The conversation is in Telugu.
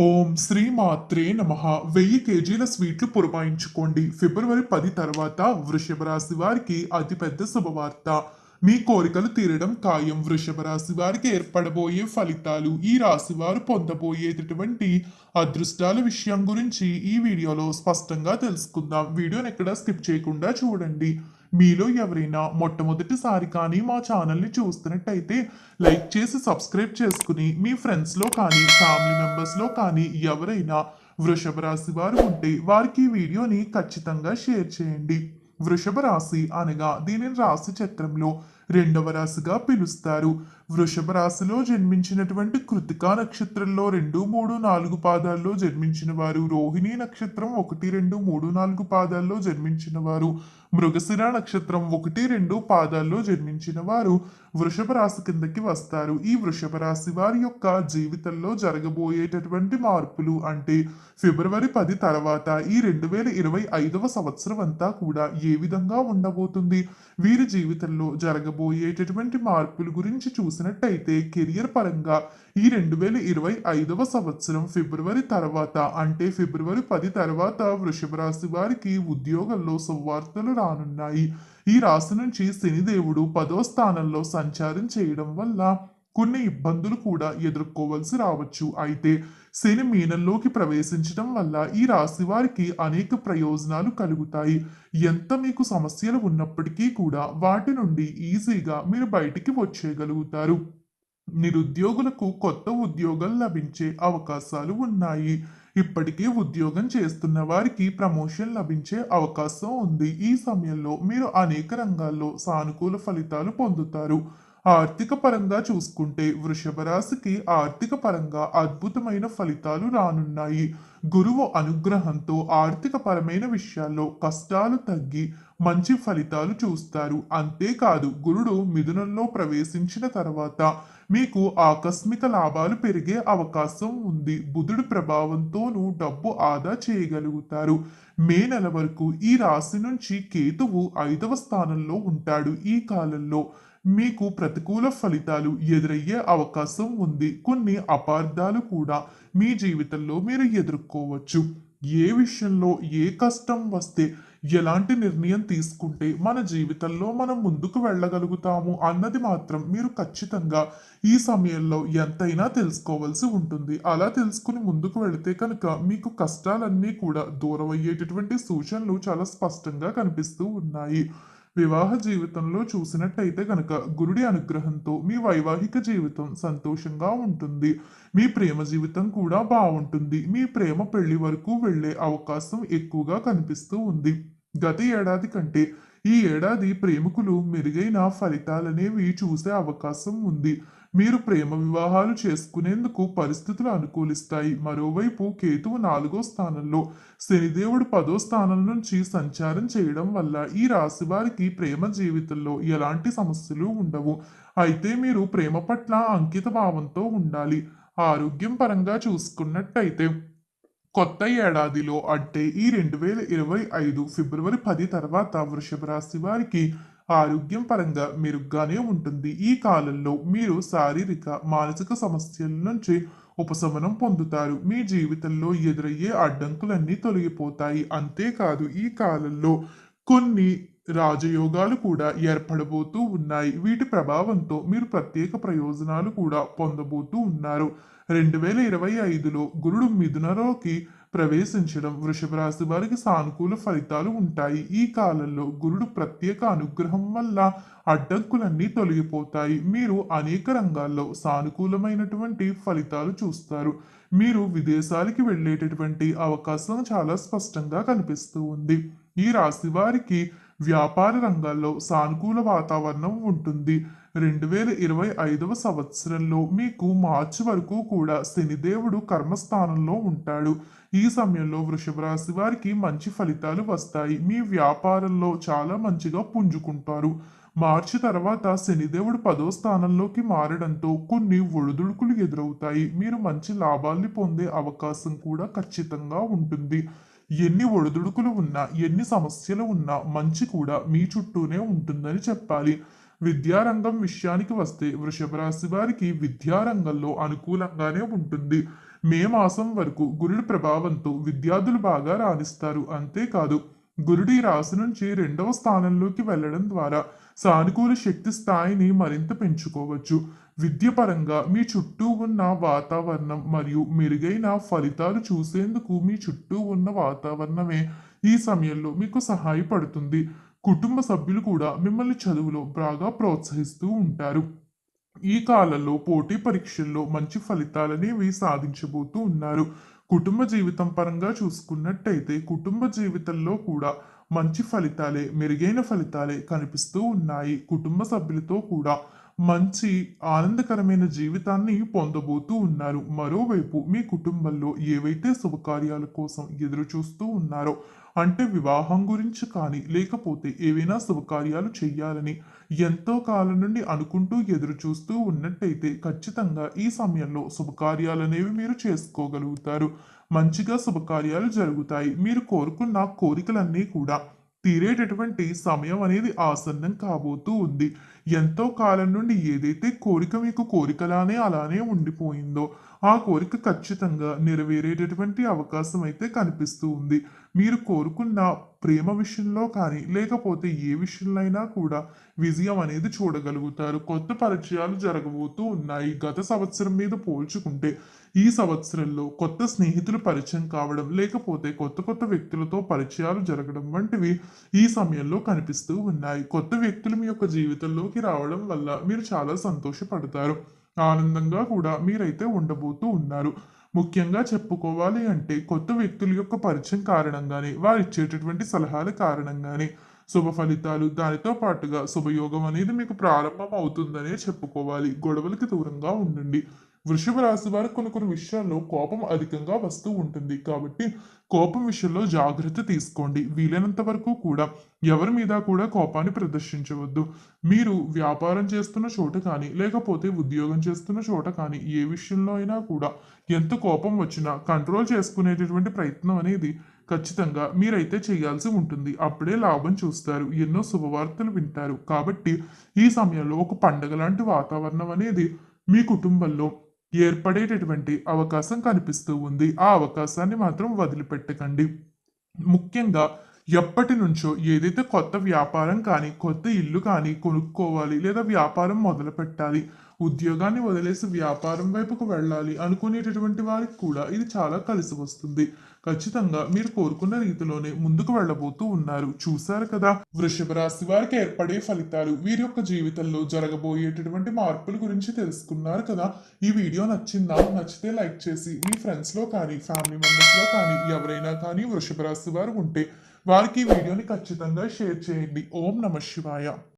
ఓం శ్రీ మాత్రే నమ. వెయ్యి కేజీల స్వీట్లు పురమాయించుకోండి. ఫిబ్రవరి పది తర్వాత వృషభ రాశి వారికి అతిపెద్ద శుభవార్త. మీ కోరికలు తీరడం ఖాయం. వృషభ రాశి వారికి ఏర్పడబోయే ఫలితాలు ఈ రాశి వారు పొందబోయేటటువంటి అదృష్టాల విషయం గురించి ఈ వీడియోలో స్పష్టంగా తెలుసుకుందాం. వీడియోని ఎక్కడ స్కిప్ చేయకుండా చూడండి. మీలో ఎవరైనా మొట్టమొదటిసారి కానీ మా ఛానల్ని చూస్తున్నట్టయితే లైక్ చేసి సబ్స్క్రైబ్ చేసుకుని మీ ఫ్రెండ్స్లో కానీ ఫ్యామిలీ మెంబర్స్లో కానీ ఎవరైనా వృషభ రాశి వారు ఉంటే వారికి ఈ వీడియోని ఖచ్చితంగా షేర్ చేయండి. వృషభ రాశి అనగా దీనిని రాశి చక్రంలో రెండవ రాశిగా పిలుస్తారు. వృషభ రాశిలో జన్మించినటువంటి కృతికా నక్షత్రంలో రెండు మూడు నాలుగు పాదాల్లో జన్మించిన వారు. రోహిణి నక్షత్రం ఒకటి రెండు మూడు నాలుగు పాదాల్లో జన్మించిన వారు. మృగశిర నక్షత్రం ఒకటి రెండు పాదాల్లో జన్మించిన వారు వృషభ రాశి కిందకి వస్తారు. ఈ వృషభ రాశి వారి యొక్క జీవితంలో జరగబోయేటటువంటి మార్పులు అంటే ఫిబ్రవరి పది తర్వాత ఈ రెండు వేల ఇరవై ఐదవ సంవత్సరం అంతా కూడా ఏ విధంగా ఉండబోతుంది? వీరి జీవితంలో జరగబోయేటటువంటి మార్పుల గురించి చూసినట్టయితే కెరియర్ పరంగా ఈ రెండు వేల ఇరవై ఐదవ సంవత్సరం ఫిబ్రవరి తర్వాత అంటే ఫిబ్రవరి పది తర్వాత వృషభ రాశి వారికి ఉద్యోగంలో సువార్తలు రానున్నాయి. ఈ రాశి నుంచి శనిదేవుడు పదో స్థానంలో సంచారం చేయడం వల్ల కొన్ని ఇబ్బందులు కూడా ఎదుర్కోవలసి రావచ్చు. అయితే శని మీనంలోకి ప్రవేశించడం వల్ల ఈ రాశి వారికి అనేక ప్రయోజనాలు కలుగుతాయి. ఎంత మీకు సమస్యలు ఉన్నప్పటికీ కూడా వాటి నుండి ఈజీగా మీరు బయటికి వచ్చేయగలుగుతారు. నిరుద్యోగులకు కొత్త ఉద్యోగాలు లభించే అవకాశాలు ఉన్నాయి. ఇప్పటికే ఉద్యోగం చేస్తున్న వారికి ప్రమోషన్ లభించే అవకాశం ఉంది. ఈ సమయంలో మీరు అనేక రంగాల్లో సానుకూల ఫలితాలు పొందుతారు. ఆర్థిక పరంగా చూసుకుంటే వృషభ రాశికి ఆర్థిక పరంగా అద్భుతమైన ఫలితాలు రానున్నాయి. గురువు అనుగ్రహంతో ఆర్థిక పరమైన విషయాల్లో కష్టాలు తగ్గి మంచి ఫలితాలు చూస్తారు. అంతేకాదు గురుడు మిథునంలో ప్రవేశించిన తర్వాత మీకు ఆకస్మిక లాభాలు పెరిగే అవకాశం ఉంది. బుధుడి ప్రభావంతోనూ డబ్బు ఆదా చేయగలుగుతారు. మే నెల వరకు ఈ రాశి నుంచి కేతువు ఐదవ స్థానంలో ఉంటాడు. ఈ కాలంలో మీకు ప్రతికూల ఫలితాలు ఎదురయ్యే అవకాశం ఉంది. కొన్ని అపార్థాలు కూడా మీ జీవితంలో మీరు ఎదుర్కోవచ్చు. ఏ విషయంలో ఏ కష్టం వస్తే ఎలాంటి నిర్ణయం తీసుకుంటే మన జీవితంలో మనం ముందుకు వెళ్ళగలుగుతాము అన్నది మాత్రం మీరు ఖచ్చితంగా ఈ సమయంలో ఎంతైనా తెలుసుకోవాల్సి ఉంటుంది. అలా తెలుసుకుని ముందుకు వెళితే కనుక మీకు కష్టాలన్నీ కూడా దూరం అయ్యేటటువంటి సూచనలు చాలా స్పష్టంగా కనిపిస్తూ ఉన్నాయి. వివాహ జీవితంలో చూసినట్టయితే కనుక గురుడి అనుగ్రహంతో మీ వైవాహిక జీవితం సంతోషంగా ఉంటుంది. మీ ప్రేమ జీవితం కూడా బాగుంటుంది. మీ ప్రేమ పెళ్ళి వరకు వెళ్ళే అవకాశం ఎక్కువగా కనిపిస్తూ ఉంది. గత ఏడాది కంటే ఈ ఏడాది ప్రేమికులు మెరుగైన ఫలితాలనేవి చూసే అవకాశం ఉంది. మీరు ప్రేమ వివాహాలు చేసుకునేందుకు పరిస్థితులు అనుకూలిస్తాయి. మరోవైపు కేతువు నాలుగో స్థానంలో శనిదేవుడు పదో స్థానం నుంచి సంచారం చేయడం వల్ల ఈ రాశి వారికి ప్రేమ జీవితంలో ఎలాంటి సమస్యలు ఉండవు. అయితే మీరు ప్రేమ పట్ల అంకిత భావంతో ఉండాలి. ఆరోగ్యం పరంగా చూసుకున్నట్టయితే కొత్త ఏడాదిలో అంటే ఈ రెండు వేల ఇరవై ఐదు ఫిబ్రవరి పది తర్వాత వృషభ రాశి వారికి ఆరోగ్యం పరంగా మెరుగ్గానే ఉంటుంది. ఈ కాలంలో మీరు శారీరక మానసిక సమస్యల నుంచి ఉపశమనం పొందుతారు. మీ జీవితంలో ఎదురయ్యే అడ్డంకులన్నీ తొలగిపోతాయి. అంతేకాదు ఈ కాలంలో కొన్ని రాజయోగాలు కూడా ఏర్పడబోతూ ఉన్నాయి. వీటి ప్రభావంతో మీరు ప్రత్యేక ప్రయోజనాలు కూడా పొందబోతూ ఉన్నారు. రెండు వేల ఇరవై ఐదులో గురుడు మిథునలోకి ప్రవేశించడం వృషభ రాశి వారికి సానుకూల ఫలితాలు ఉంటాయి. ఈ కాలంలో గురుడు ప్రత్యేక అనుగ్రహం వల్ల అడ్డంకులన్నీ తొలగిపోతాయి. మీరు అనేక రంగాల్లో సానుకూలమైనటువంటి ఫలితాలు చూస్తారు. మీరు విదేశాలకి వెళ్ళేటటువంటి అవకాశం చాలా స్పష్టంగా కనిపిస్తూ ఉంది. ఈ రాశి వారికి వ్యాపార రంగాల్లో సానుకూల వాతావరణం ఉంటుంది. రెండు వేల ఇరవై ఐదవ సంవత్సరంలో మీకు మార్చి వరకు కూడా శనిదేవుడు కర్మస్థానంలో ఉంటాడు. ఈ సమయంలో వృషభ రాశి వారికి మంచి ఫలితాలు వస్తాయి. మీ వ్యాపారంలో చాలా మంచిగా పుంజుకుంటారు. మార్చి తర్వాత శనిదేవుడు పదో స్థానంలోకి మారడంతో కొన్ని ఒడిదుడుకులు ఎదురవుతాయి. మీరు మంచి లాభాల్ని పొందే అవకాశం కూడా ఖచ్చితంగా ఉంటుంది. ఎన్ని ఒడిదుడుకులు ఉన్నా ఎన్ని సమస్యలు ఉన్నా మంచి కూడా మీ చుట్టూనే ఉంటుందని చెప్పాలి. విద్యారంగం విషయానికి వస్తే వృషభ రాశి వారికి విద్యారంగంలో అనుకూలంగానే ఉంటుంది. మే మాసం వరకు గురుడి ప్రభావంతో విద్యార్థులు బాగా రాణిస్తారు. అంతేకాదు గురుడి రాశి నుంచి రెండవ స్థానంలోకి వెళ్ళడం ద్వారా సానుకూల శక్తి స్థాయిని మరింత పెంచుకోవచ్చు. విద్యపరంగా మీ చుట్టూ ఉన్న వాతావరణం మరియు మెరుగైన ఫలితాలు చూసేందుకు మీ చుట్టూ ఉన్న వాతావరణమే ఈ సమయంలో మీకు సహాయపడుతుంది. కుటుంబ సభ్యులు కూడా మిమ్మల్ని చదువులో బాగా ప్రోత్సహిస్తూ ఉంటారు. ఈ కాలంలో పోటీ పరీక్షల్లో మంచి ఫలితాలనేవి సాధించబోతూ ఉన్నారు. కుటుంబ జీవితం పరంగా చూసుకున్నట్టయితే కుటుంబ జీవితంలో కూడా మంచి ఫలితాలే మెరుగైన ఫలితాలే కనిపిస్తూ ఉన్నాయి. కుటుంబ సభ్యులతో కూడా మంచి ఆనందకరమైన జీవితాన్ని పొందబోతూ ఉన్నారు. మరోవైపు మీ కుటుంబంలో ఏవైతే శుభకార్యాల కోసం ఎదురు చూస్తూ ఉన్నారో అంటే వివాహం గురించి కానీ లేకపోతే ఏవైనా శుభకార్యాలు చేయాలని ఎంతో కాలం నుండి అనుకుంటూ ఎదురు చూస్తూ ఉన్నట్టయితే ఖచ్చితంగా ఈ సమయంలో శుభకార్యాలనేవి మీరు చేసుకోగలుగుతారు. మంచిగా శుభకార్యాలు జరుగుతాయి. మీరు కోరుకున్న కోరికలన్నీ కూడా తీరేటటువంటి సమయం అనేది ఆసన్నం కాబోతూ ఉంది. ఎంతో కాలం నుండి ఏదైతే కోరిక మీకు కోరికలానే అలానే ఉండిపోయిందో ఆ కోరిక ఖచ్చితంగా నెరవేరేటటువంటి అవకాశం అయితే కనిపిస్తూ ఉంది. మీరు కోరుకున్న ప్రేమ విషయంలో కానీ లేకపోతే ఏ విషయంలో అయినా కూడా విజయం అనేది చూడగలుగుతారు. కొత్త పరిచయాలు జరగబోతూ ఉన్నాయి. గత సంవత్సరం మీద పోల్చుకుంటే ఈ సంవత్సరంలో కొత్త స్నేహితులు పరిచయం కావడం లేకపోతే కొత్త కొత్త వ్యక్తులతో పరిచయాలు జరగడం వంటివి ఈ సమయంలో కనిపిస్తూ ఉన్నాయి. కొత్త వ్యక్తులు మీ యొక్క జీవితంలోకి రావడం వల్ల మీరు చాలా సంతోషపడతారు. ఆనందంగా కూడా మీరైతే ఉండబోతూ ఉన్నారు. ముఖ్యంగా చెప్పుకోవాలి అంటే కొత్త వ్యక్తుల యొక్క పరిచయం కారణంగానే వారు ఇచ్చేటటువంటి సలహాల కారణంగానే శుభ ఫలితాలు దానితో పాటుగా శుభయోగం అనేది మీకు ప్రారంభం అవుతుందనే చెప్పుకోవాలి. గొడవలకి దూరంగా ఉండండి. వృషభ రాశి వారు కొన్ని కొన్ని విషయాల్లో కోపం అధికంగా వస్తూ ఉంటుంది. కాబట్టి కోపం విషయంలో జాగ్రత్త తీసుకోండి. వీలైనంత వరకు కూడా ఎవరి మీద కూడా కోపాన్ని ప్రదర్శించవద్దు. మీరు వ్యాపారం చేస్తున్న చోట కానీ లేకపోతే ఉద్యోగం చేస్తున్న చోట కానీ ఏ విషయంలో అయినా కూడా ఎంత కోపం వచ్చినా కంట్రోల్ చేసుకునేటటువంటి ప్రయత్నం అనేది ఖచ్చితంగా మీరైతే చేయాల్సి ఉంటుంది. అప్పుడే లాభం చూస్తారు. ఎన్నో శుభవార్తలు వింటారు. కాబట్టి ఈ సమయంలో ఒక పండగ లాంటి వాతావరణం అనేది మీ కుటుంబంలో ఏర్పడేటటువంటి అవకాశం కనిపిస్తూ ఉంది. ఆ అవకాశాన్ని మాత్రం వదిలిపెట్టకండి. ముఖ్యంగా ఎప్పటి నుంచో ఏదైతే కొత్త వ్యాపారం కానీ కొత్త ఇల్లు కానీ కొనుక్కోవాలి లేదా వ్యాపారం మొదలు పెట్టాలి ఉద్యోగాన్ని వదిలేసి వ్యాపారం వైపుకు వెళ్ళాలి అనుకునేటటువంటి వారికి కూడా ఇది చాలా కలిసి వస్తుంది. ఖచ్చితంగా మీరు కోరుకున్న రీతిలోనే ముందుకు వెళ్ళబోతూ ఉన్నారు. చూశారు కదా వృషభ రాశి వారికి ఏర్పడే ఫలితాలు వీరి యొక్క జీవితంలో జరగబోయేటటువంటి మార్పుల గురించి తెలుసుకున్నారు కదా. ఈ వీడియో నచ్చిందా? నచ్చితే లైక్ చేసి మీ ఫ్రెండ్స్లో కానీ ఫ్యామిలీ మెంబర్స్లో కానీ ఎవరైనా కానీ వృషభ రాశి వారు ఉంటే వారికి ఈ వీడియోని ఖచ్చితంగా షేర్ చేయండి. ఓం నమ శివాయ.